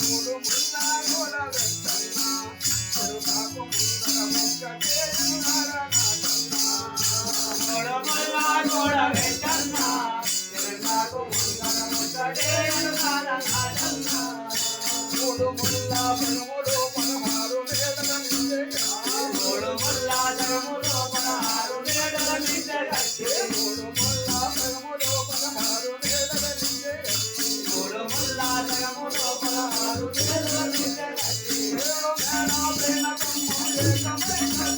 మూడు ముల్లా గోల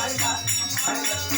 ありがとう。